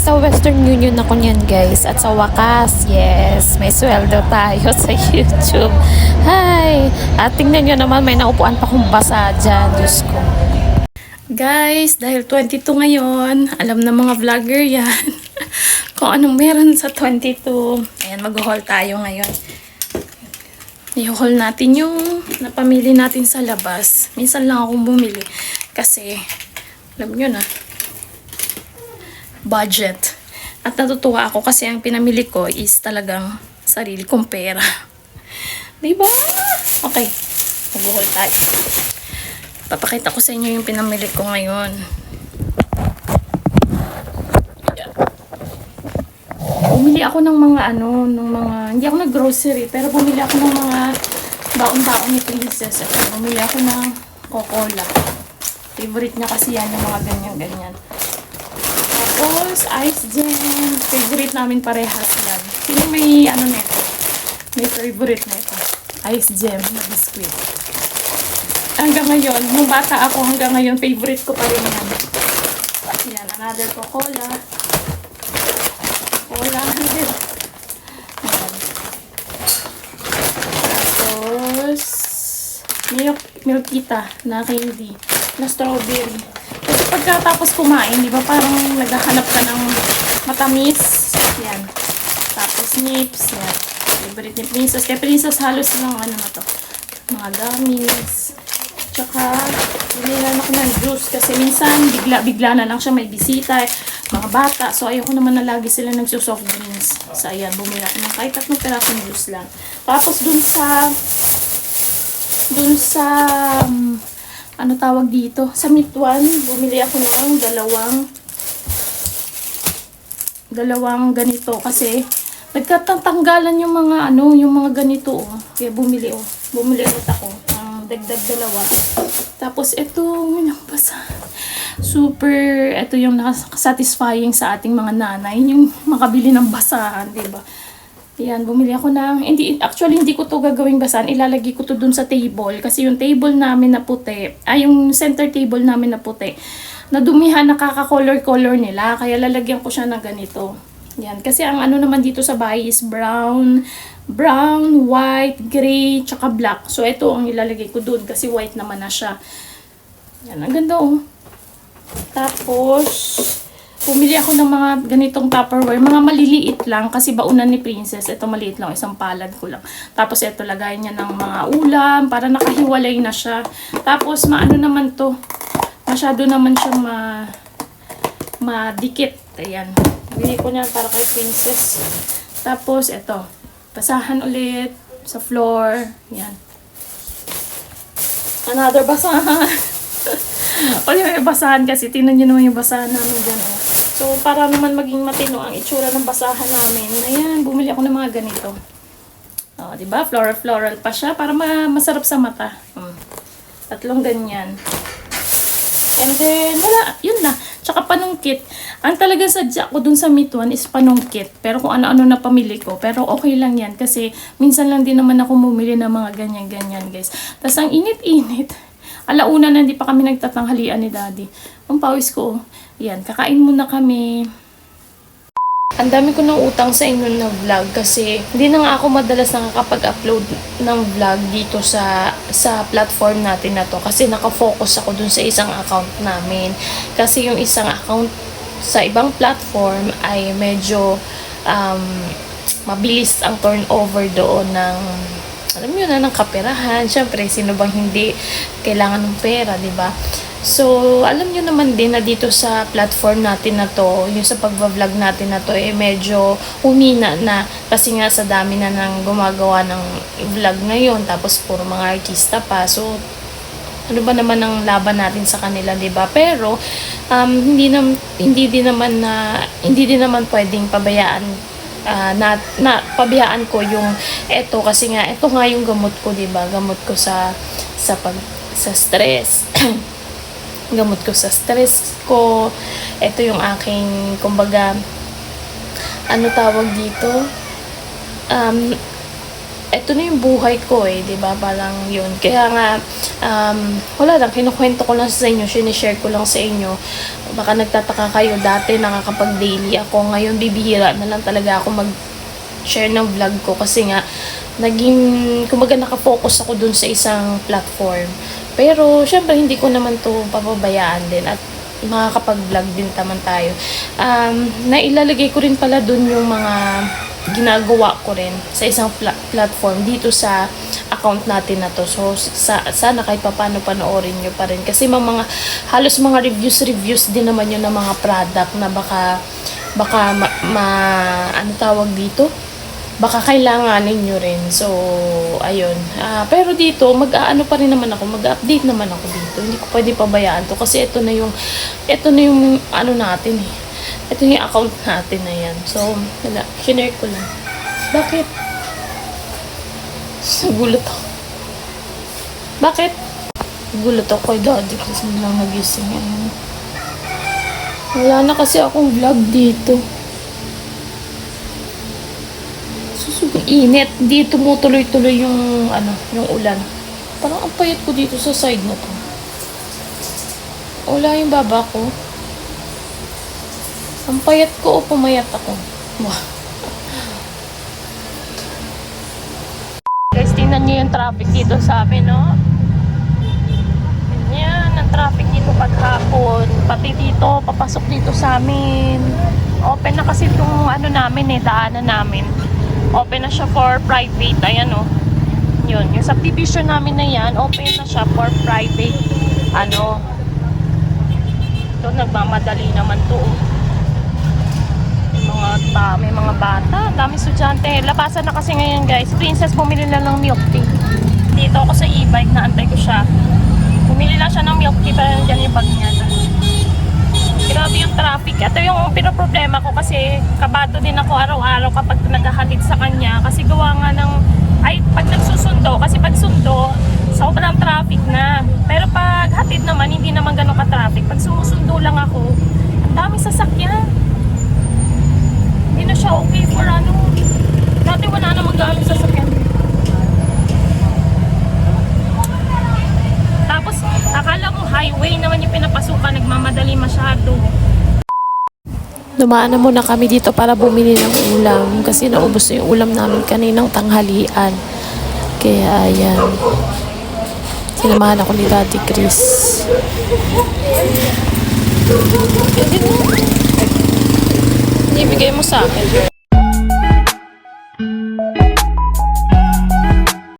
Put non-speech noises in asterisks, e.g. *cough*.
Nasa Western Union ako niyan guys. At sa wakas, yes, may sweldo tayo *laughs* sa YouTube. Hi! At tingnan nyo naman, may naupuan pa kong basa dyan. Diyos ko. Guys, dahil 22 ngayon, alam na mga vlogger yan. *laughs* Kung anong meron sa 22. Ayan, mag-haul tayo ngayon. I-haul natin yung napamili natin sa labas. Minsan lang akong bumili. Kasi, alam nyo na, budget. At natutuwa ako kasi ang pinamili ko is talagang sarili kong pera. Diba? Okay, mag-haul tayo. Papakita ko sa inyo yung pinamili ko ngayon. Bumili ako ng mga ano, ng mga, hindi ako nag-grocery, pero bumili ako ng mga baon-baon ni Princess. At bumili ako ng Coca-Cola. Favorite niya kasi yan, yung mga ganyan-ganyan. Tapos, ice gem. Favorite namin parehas yan. Sino may ano nito? May favorite nito. Ice gem na biscuit. Hanggang ngayon, nung bata ako hanggang ngayon, favorite ko pa rin yan. Yan, another Coca-Cola. Cola. *laughs* Tapos, milk, milkita na candy na strawberry. Pagkatapos kumain, di ba parang naghahanap ka ng matamis. Yan. Tapos nips. Yan. Favorite ni Princess. Kaya Princess halos lang ano na to. Mga gummies. Tsaka, binilan ako ng juice kasi minsan bigla-bigla na lang siya may bisita, eh, mga bata. So, ayoko naman na lagi sila nagsusoft drinks. So, ayan, bumili ako ng kahit tatlong perasong juice lang. Tapos, dun sa, dun sa, um, ano tawag dito? Sa Mitwan, bumili ako ng dalawang, dalawang ganito kasi nagkatanggalan yung mga ano, yung mga ganito oh. Kaya bumili oh. Bumili ulit ako ng dagdag dalawa. Tapos ito, yung basa. Super, ito yung nakasatisfying sa ating mga nanay, yung makabili ng basahan, 'di ba? Yan, bumili ako ng, hindi, actually hindi ko to gagawing basahan, ilalagay ko to dun sa table. Kasi yung table namin na puti, ay yung center table namin na puti, nadumihan, nakaka-color-color nila. Kaya lalagyan ko siya ng ganito. Yan, kasi ang ano naman dito sa bahay is brown, brown, white, gray, tsaka black. So ito ang ilalagay ko dun kasi white naman na siya. Yan, ang ganda oh. Tapos, Bumili ako ng mga ganitong Tupperware. Mga maliliit lang kasi baunan ni Princess. Ito maliit lang. Isang palad ko lang. Tapos ito lagay niya ng mga ulam para nakahiwalay na siya. Tapos maano naman to. Masyado naman siya ma madikit. Ayan. Bili ko niyan para kay Princess. Tapos ito. Basahan ulit sa floor. Yan. Another basahan. *laughs* o yung basahan kasi, tingnan nyo naman yung basahan namin dyan. Oh. So, para naman maging matino ang itsura ng basahan namin, ayan, bumili ako ng mga ganito. O, di ba? Floral-floral pa siya para ma masarap sa mata. Hmm. Tatlong ganyan. And then, wala, yun na. Tsaka panungkit. Ang talaga sadya ko dun sa Mituan is panungkit. Pero kung ano-ano na pamili ko. Pero okay lang yan kasi minsan lang din naman ako bumili ng mga ganyan-ganyan guys. Tapos ang init-init. Alauna na hindi pa kami nagtatanghalian ni daddy. Ang pawis ko, yan, kakain muna kami. Ang dami ko ng utang sa inyo na vlog kasi hindi na nga ako madalas nakakapag-upload ng vlog dito sa sa platform natin na to kasi nakafocus ako dun sa isang account namin. Kasi yung isang account sa ibang platform ay medyo um, mabilis ang turnover doon ng alam niyo na ng kaperahan. Syempre, sino bang hindi kailangan ng pera, 'di ba? So, alam nyo naman din na dito sa platform natin na to, yung sa pagbablog natin na to, eh medyo humina na kasi nga sa dami na nang gumagawa ng vlog ngayon, tapos puro mga artista pa. So, ano ba naman ang laban natin sa kanila, 'di ba? Pero um, hindi na, hindi din naman na hindi din naman pwedeng pabayaan uh, na, na pabayaan ko yung eto kasi nga eto nga yung gamot ko, 'di ba? Gamot ko sa sa pag sa stress. *clears throat* gamot ko sa stress ko. Ito yung aking, kumbaga, ano tawag dito? Um, eto na yung buhay ko eh, di ba? Parang yun. Kaya nga, um, wala lang, kinukwento ko lang sa inyo, sinishare ko lang sa inyo. Baka nagtataka kayo, dati nakakapag-daily ako, ngayon bibihira na lang talaga ako mag share ng vlog ko kasi nga naging kumbaga nakafocus ako dun sa isang platform. Pero syempre hindi ko naman to papabayaan din at makakapag-vlog din naman tayo. Um, nailalagay ko rin pala dun yung mga ginagawa ko rin sa isang pla- platform dito sa account natin na to. So, sa, sana kahit papano panoorin nyo pa rin. Kasi mga, mga halos mga reviews-reviews din naman yun ng mga product na baka baka ma, ma- ano tawag dito? baka kailanganin nyo rin. So, ayun. Ah, pero dito, mag-aano pa rin naman ako, mag-update naman ako dito. Hindi ko pwede pabayaan to kasi ito na yung, ito na yung ano natin eh. Ito yung account natin na yan. So, wala. Shinare ko lang. Bakit? Nagulat ako. Bakit? Nagulat ako kay daddy kasi lang nagising ngayon. Wala na kasi akong vlog dito. Susugod. Init. Di tumutuloy-tuloy yung, ano, yung ulan. Parang ang payat ko dito sa side na to. Wala yung baba ko. Ang payat ko o pumayat ako? Guys, tingnan nyo yung traffic dito sa amin, no? Yan, ang traffic dito paghapon. Pati dito, papasok dito sa amin. Open na kasi itong ano namin eh, daanan namin. Open na siya for private. Ayan oh. Yun, yung subdivision namin na yan, open na siya for private. Ano. Ito, nagmamadali naman to. oh. Mga ta, may mga bata, dami estudyante. Labasan na kasi ngayon guys. Princess, bumili na ng milk tea. Dito ako sa e-bike, naantay ko siya. Bumili lang siya ng milk tea, pero nandiyan yung bag niya. Grabe yung traffic. Ito yung pinoproblema ko kasi kabado din ako araw-araw kapag naghahalid sa kanya. Kasi gawa nga ng, ay pag nagsusundo, kasi pag sundo, sobrang traffic na. Pero pag hatid naman, hindi naman ganun ka-traffic. Pag sumusundo lang ako, ang dami sasakyan. Siya okay for ano. Dati wala namang gamit sasakyan. Tapos, akala mo highway naman yung pinapasukan, nagmamadali masyado. Dumaan na muna kami dito para bumili ng ulam kasi naubos na yung ulam namin kaninang tanghalian. Kaya ayan. Sinamahan ako ni Daddy Chris. Ibigay mo sa akin.